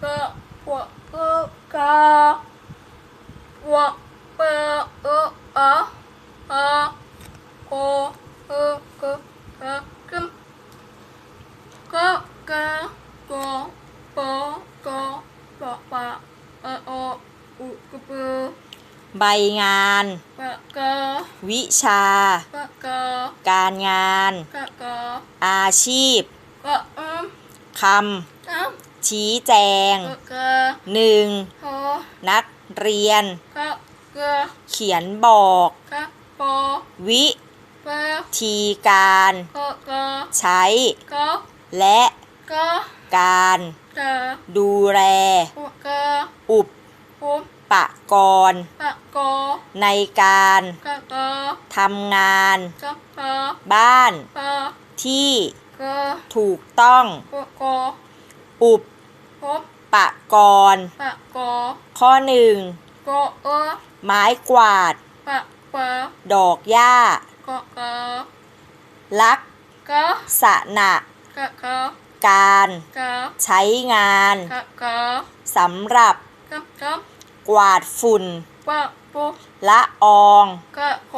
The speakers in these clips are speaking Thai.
个我个个我个呃啊啊我呃个个跟个个个个个个个呃哦五个不 ใบงาน 个个 วิชา 个个 การงาน 个个 อาชีพ 个嗯 ค 嗯 ำ ชี้แจงหนึ่งนักเรียน เขียนบอก วิธีการ ใช้ และการดูแล อุปปกรณ์ในการทำงาน บ้านที่ถูกต้อง อุป บปะกร ปะกอข้อหนึ่งกอเออไม้กวาด ปะปะดอกหญ้า กอกอลักกอสะหนะกอกอการ กอใช้งานกอกอสำหรับกอกอกวาดฝุ่น ปะปุละอองกะกค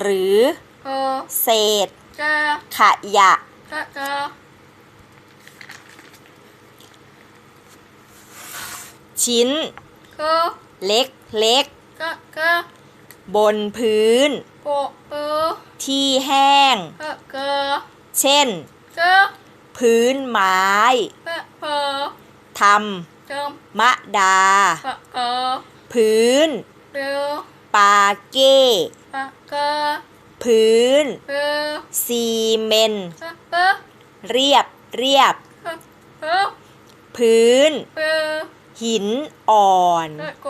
หรือโอเศษกะขยะกะกะ ชิ้น 그, เล็กเล็ก 그, 그, บนพื้น 보, อ,ที่แห้งก็,เช่น 그, พื้นไม้ 그, อ,ท 좀, ำมะดา 그, 그, พื้น 류, ปาเก้ 그, 그, พื้น 류, ซีเมนต์ 그, เรียบเรียบ 그, 부, พื้น, หินอ่อนกะโก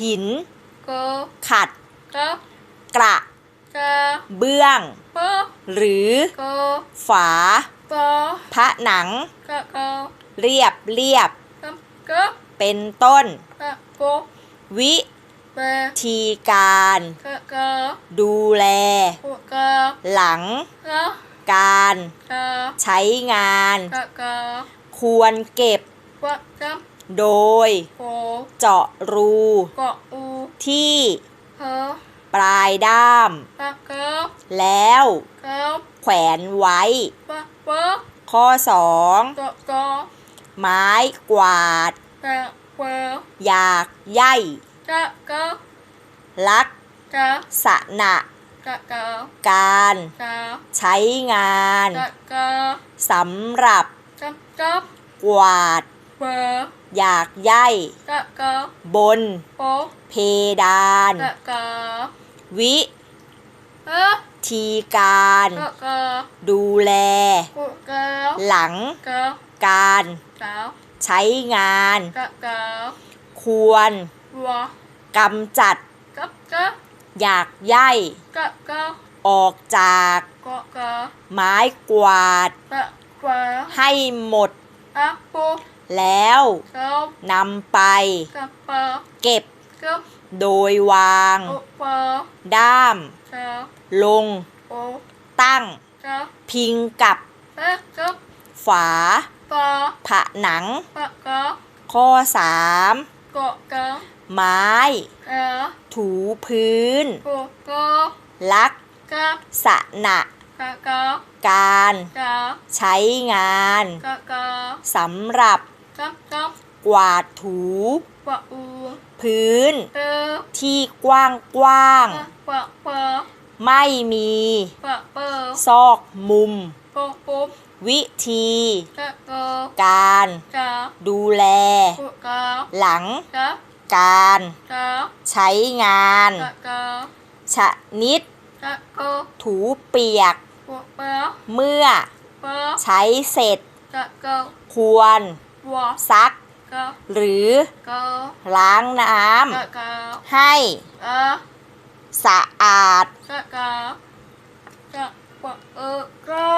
หิน โกขัดกะกระกาเบื้องปะหรือโกฝาปะผนัง กะโกเรียบเรียบกะกะเป็นต้น กะโกวิเปธีการ กะกะดูแล โกกะหลังกะการกะใช้งาน กะกะควรเก็บปะกะ โดยโกเจาะรูกะอูที่เฮอปลายด้ามปากกะแล้วกะแขวนไว้ ปะปะข้อกะกะ2ไม้กวาด กะกะอยากใย่กะกะลักกะษณะกะกะการกะใช้งานกะกะสำหรับกะกะกวาดเบอ อยากใย่กะกะบน โปเพดาน กะกะวิเออธีการ กะกะดูแล กุกะหลังกะการกะใช้งาน กะกะควรวัวกำจัด กะกะอยากใย่กะกะออกจากกะกะไม้กวาด กะกะให้หมดอะปู แล้วกะนำไปกะปะเก็บกะโดยวางโอปะด้ามกะลงโอตั้งกะพิงกับเอะกะฝาปะผนัง ปะกะข้อ 3 กะกะไม้กะถูพื้นกุกะลักกะษณะกะกะการ กะใช้งานกะกะสำหรับ กะกะกวาดถูปะอูพื้นเออที่กว้างกว้างปะปะปะๆไม่มีปะเปอซอกมุมปะปุ๊บวิธี กะกะการ กะดูแล กุกะหลังกะการ กะใช้งาน กะกะชนิด กะกะถูเปียก กุปะเมื่อปะใช้เสร็จ กะกะควร วัวซักกะหรือกะล้างน้กะกะำให้อะสะอาดกะกะกะปะเออกะ